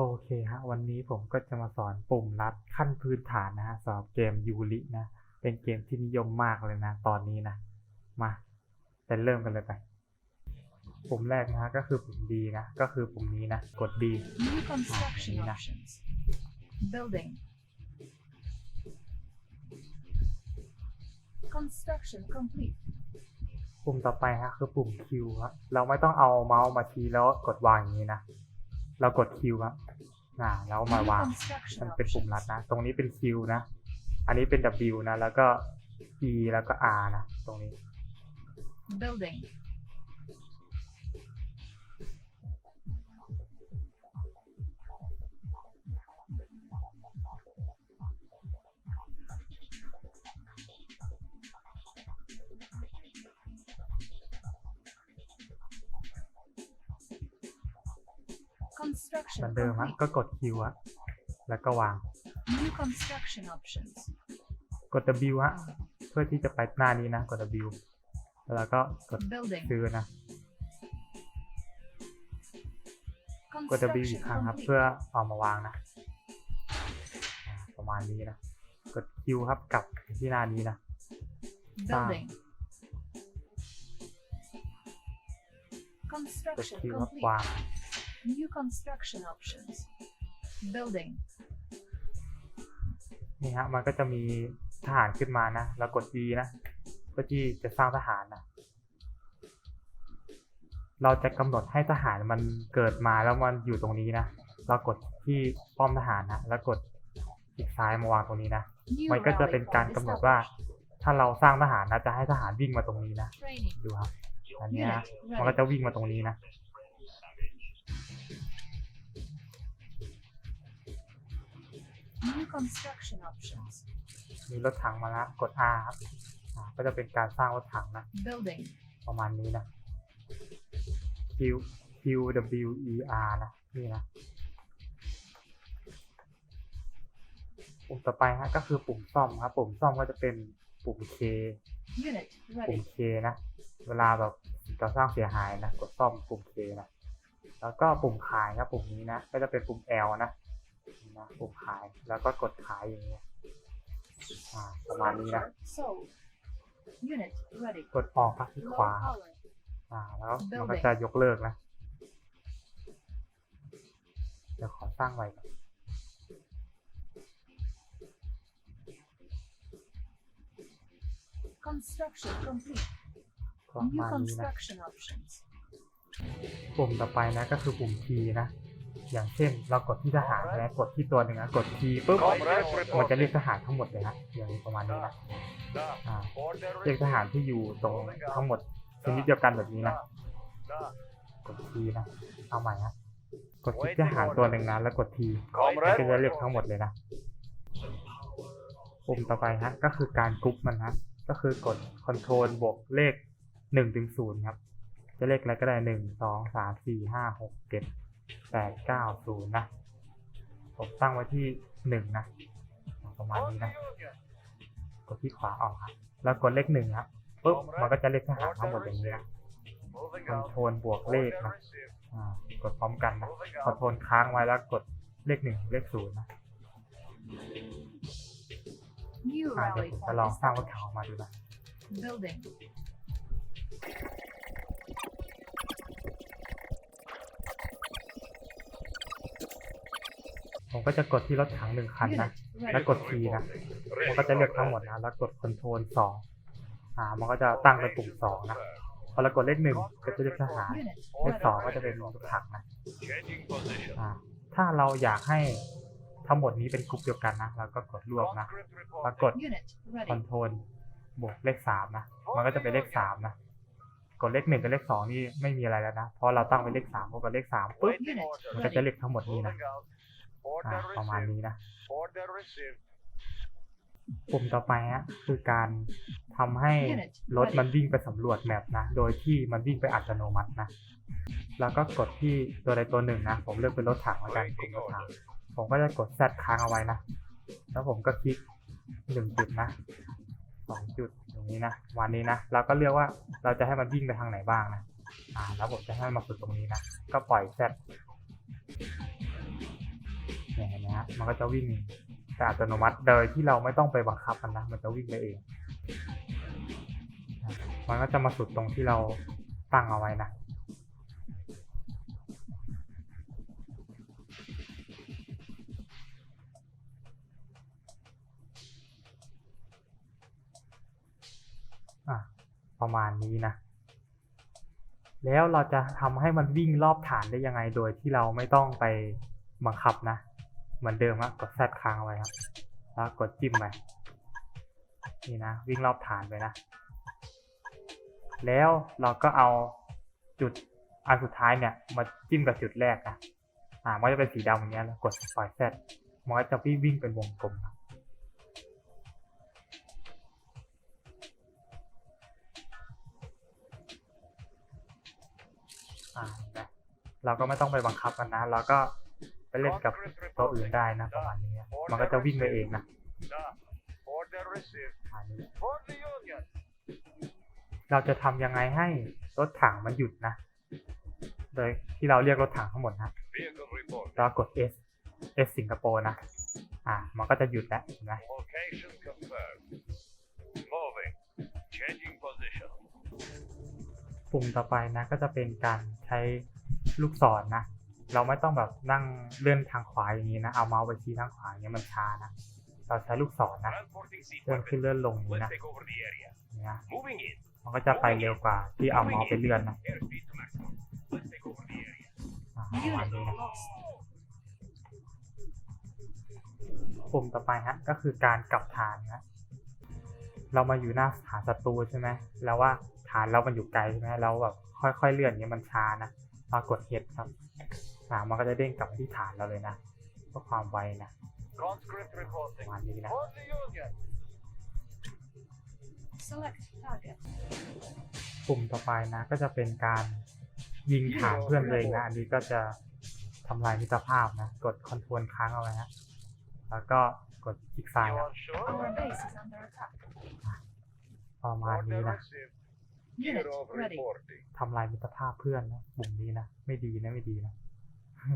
โอเคฮะวันนี้ผมก็จะมาสอนปุ่มลัดขั้นพื้นฐานนะฮะสำหรับเกมยูรินะ เป็นเกมที่นิยมมากเลยนะ ตอนนี้นะ มาไปเริ่มกันเลยไป ปุ่มแรกนะฮะก็คือปุ่ม D นะ ก็คือปุ่มนี้นะ กด D New construction Ah, yeah. options. Building. Construction complete. ปุ่มต่อไปฮะคือปุ่ม Q ครับเราไม่ต้องเอาเมาส์มาชี้แล้วกดวางอย่างนี้นะ เรากด Q ครับอ่าแล้วมา New วาง construction มันเป็นปุ่มลัด options. นะ ตรงนี้เป็น Q นะ อันนี้เป็น W นะ แล้วก็ E แล้วก็ R นะ ตรงนี้ Building. เหมือนเดิมฮะ complete. ก็กด Q อะแล้วก็วาง New construction options. กด W ฮะเพื่อที่จะไปหน้านี้นะ กด W แล้วก็กด Building. ซื้อนะ กด W อีก Construction ครั้งครับ complete. เพื่อเอามาวางนะอ่าประมาณนี้นะ กด Q ครับกลับไปที่หน้านี้นะ Building. กด Construction Q ครับ complete. วาง New construction options. Building. นี่ฮะ มันก็จะมีทหารขึ้นมานะ แล้วกด E นะเพื่อที่จะสร้างทหารนะ เราจะกำหนดให้ทหารมันเกิดมาแล้วมันอยู่ตรงนี้นะ เรากดที่ป้อมทหารนะ แล้วกดคลิกซ้ายมาวางตรงนี้นะ New มันก็จะ rally เป็นการ point กำหนดว่า established. ถ้าเราสร้างทหารนะ จะให้ทหารวิ่งมาตรงนี้นะ Training. ดูครับ อันเนี้ย Unit มันก็ ready. จะวิ่งมาตรงนี้นะ New construction options. มีรถถังมาแล้วกด R ครับอ่าก็จะเป็นการสร้างรถถังนะ Building. ประมาณนี้นะ Q Q W E R นะนี่นะปุ่มต่อไปฮะก็คือปุ่มซ่อมครับ ปุ่มซ่อมก็จะเป็นปุ่ม K Unit ปุ่ม ready. K นะ เวลาแบบจะสร้างเสียหายนะ กดซ่อมปุ่ม K นะ แล้วก็ปุ่มขายครับปุ่มนี้นะ ก็จะเป็นปุ่ม L นะ นี่นะปุ่มขายแล้วก็กดขายอย่างเงี้ยอ่าประมาณนี้นะ Sold. Unit ready. กดออกครับที่ข Low วาครับ power. อ่าแล้วมันก็ Building จะยกเลิกนะ เดี๋ยวขอสร้างไว้ก่อน Construction complete. ประ New มาณนี้นะ construction options. ปุ่มต่อไปนะก็คือปุ่ม T นะ อย่างเช่น เรากดที่ทหารใช่ไหมกดที่ตัวหนึ่งนะกด T ปุ๊บมันจะเรียกทหารทั้งหมดเลยนะอย่างประมาณนี้นะอ่าเรียกทหารที่อยู่ตรงทั้งหมดชนิดเดียวกันแบบนี้นะกด T นะเอาใหม่นะกดที่ทหารตัวหนึ่งนะแล้วกด T มันก็จะเรียกทั้งหมดเลยนะปุ่มต่อไปฮะก็คือการกรุ๊ปมันฮะก็คือกด Ctrl บวกเลขหนึ่งถึงศูนย์ครับ จะเลขอะไรก็ได้หนึ่งสองสามสี่ห้าหกเจ็ด แปดเก้าศูนย์นะ ผมตั้งไว้ที่หนึ่งนะ ประมาณนี้นะ กดที่ขวาออกครับ แล้วกดเลขหนึ่งครับปุ๊บ มันก็จะเลขทหารทั้งหมดอย่างนี้นะคอนโทรลบวกเลขนะกดพร้อมกันนะคอนโทรลค้างไว้แล้วกดเลขหนึ่งเลขศูนย์นะเดี๋ยวผมจะลองสร้างรถ established. ถังออกมาดูนะ ผมก็จะกดที่รถถังหนึ่งคันนะ Unit แล้ว ready. กด T นะ มันก็จะเลือกทั้งหมดนะ แล้วกดคอนโทรลสองอ่า มันก็จะตั้งเป็นปุ่มสองนะ พอเรากดเลขหนึ่งก็จะเลือกทหาร Unit เลขสอง ready. ก็จะเป็นรถถังนะ อ่า ถ้าเราอยากให้ทั้งหมดนี้เป็นกลุ่มเดียวกันนะ เราก็กดรวบนะแล้วกด Unit คอน ready. โทรลบวกเลขสามนะ มันก็จะเป็นเลขสามนะกดเลขหนึ่งกับเลขสองนี่ไม่มีอะไรแล้วนะ เพราะเราตั้งเป็นเลขสามพอกดเลขสามปุ๊บ Unit มันก็จะ ready. เลขทั้งหมดนี้นะ อ่าประมาณนี้นะ ปุ่มต่อไปฮะคือการทำให้รถมันวิ่งไปสำรวจแมปนะ โดยที่มันวิ่งไปอัตโนมัตินะ แล้วก็กดที่ตัวใดตัวหนึ่งนะ ผมเลือกเป็นรถถังแล้วกันกลุ่มรถถัง ผมก็จะกด Z ค้างเอาไว้นะ แล้วผมก็คลิกหนึ่งจุดนะสองจุดอย่างนี้นะ วันนี้นะเราก็เลือกว่าเราจะให้มันวิ่งไปทางไหนบ้างนะ อ่า แล้วผมจะให้มันมาสุดตรงนี้นะ ก็ปล่อย Z ฮะมันก็จะวิ่งแต่อัตโนมัติโดยที่เราไม่ต้องไปบังคับมันนะมันจะวิ่งไปเอง มันก็จะมาสุดตรงที่เราตั้งเอาไว้นะอะประมาณนี้นะ แล้วเราจะทำให้มันวิ่งรอบฐานได้ยังไงโดยที่เราไม่ต้องไปบังคับนะ เหมือนเดิมอะกดแซดค้างเอาไว้ครับ แล้วกดจิ้มไปนี่นะวิ่งรอบฐานไปนะ แล้วเราก็เอาจุดอันสุดท้ายเนี่ย มาจิ้มกับจุดแรกนะอ่ามันจะเป็นสีดำอย่างเงี้ยแล้วกดปล่อยแซดมันก็จะวิ่งวิ่งเป็นวงกลมนะอ่าเนไหมเราก็ไม่ต้องไปบังคับมันนะ เราก็ ไปเล่นกับตัวอื่นได้นะประมาณนี้ มันก็จะวิ่งไปเองนะ Da. Order received. ประมาณนี้ For the Union. เราจะทำยังไงให้รถถังมันหยุดนะ โดยที่เราเรียกรถถังทั้งหมดนะ Vehicle report. แล้วกด S S สิงคโปร์นะ อ่า มันก็จะหยุดแล้วเห็นไหม Location confirmed. Moving. Changing position. ปุ่มต่อไปนะก็จะเป็นการใช้ลูกศรนะ เราไม่ต้องแบบนั่งเลื่อนทางขวาอย่างนี้นะ เอาเมาส์ไปชี้ทางขวาอย่างนี้ยมันช้านะ เราใช้ลูกศรนะ เลื่อนขึ้นเลื่อนลงนี้นะเนี่ย Moving in. มันก็จะไปเร็วกว่าที่เอาเมาส์ไปเลื่อนนะอ่านนี่นะขุมต่อไปฮะก็คือการกลับฐานนะ เรามาอยู่หน้าฐานศัตรูใช่ไหมแล้วว่าฐานเรามันอยู่ไกลใช่ไหมเราแบบค่อยๆเลื่อนเงี้ยมันช้านะเรากดเฮดครับ อ่ามันก็จะเด้งกลับมาที่ฐานเราเลยนะเพื่อความไวนะ Conscript ประ reporting. มาณนี้นะ For the Union. Select target. ปุ่มต่อไปนะก็จะเป็นการยิงฐานเพื่อนตัวเองนะ อันนี้ก็จะทำลายมิตรภาพนะ กดคอนโทรลค้างเอาไว้ฮะแล้วก็กดคลิกซ้าย You ครับ are sure? Our base is under attack. ประมาณนี้ Order นะ received. Unit Hero ready. reporting. ทำลายมิตรภาพเพื่อนนะปุ่มนี้นะ ไม่ดีนะไม่ดีนะ โ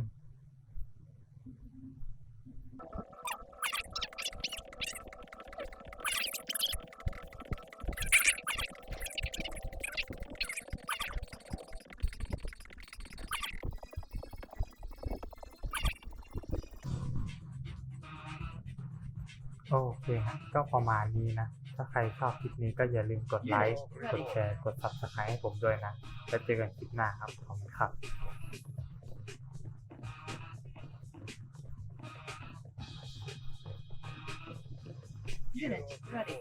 อเคฮะก็ประมาณนี้นะ ถ้าใครชอบคลิปนี้ก็อย่าลืมกดไลค์ กดแชร์ กด subscribe ให้ผมด้วยนะ แล้วเจอกันคลิปหน้าครับ ขอบคุณครับ Unit ready.